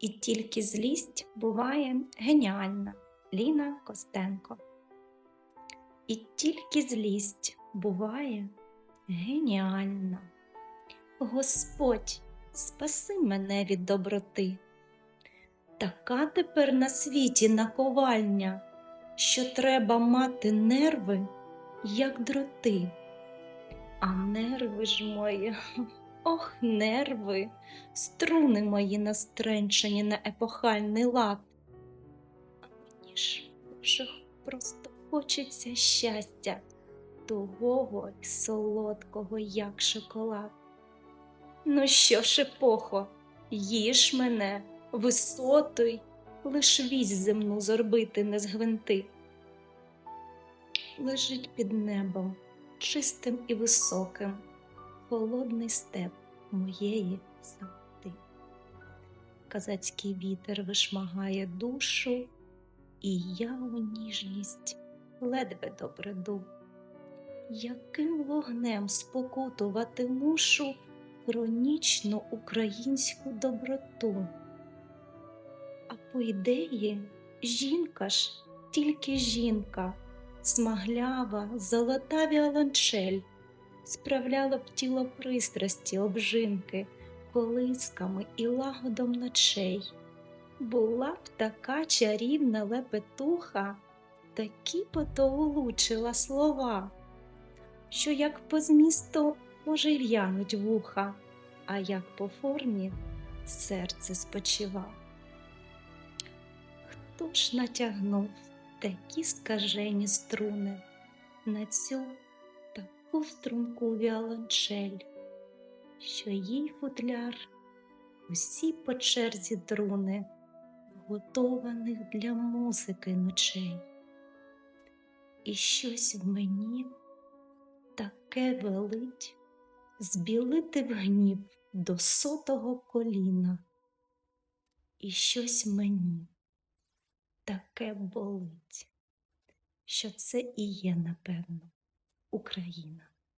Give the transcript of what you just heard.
І тільки злість буває геніальна. Ліна Костенко. І тільки злість буває геніальна. Господь, спаси мене від доброти. Така тепер на світі наковальня, що треба мати нерви, як дроти. А нерви ж мої, ох, нерви, струни мої настренчені на епохальний лад. А мені ж вже просто хочеться щастя, тугого й солодкого, як шоколад. Ну що ж, епохо, їж мене, висотуй, лиш вісь земну зорбити не згвинти. Лежить під небом, чистим і високим, холодний степ моєї самоти. Казацький вітер вишмагає душу, і я у ніжність ледве добреду. Яким вогнем спокутувати мушу хронічну українську доброту? А по ідеї, жінка ж тільки жінка, смаглява, золота віолончель, справляла б тіло пристрасті обжинки, колисками і лагодом ночей. Була б така чарівна лепетуха, такі потоулучила слова, що як по змісту може й в'януть вуха, а як по формі серце спочива. Хто ж натягнув такі скажені струни на цю таку струнку віолончель, що їй футляр усі по черзі труни, готованих для музики ночей. І щось в мені таке велить збілити в гнів до сотого коліна. І щось мені таке болить, що це і є, напевно, Україна.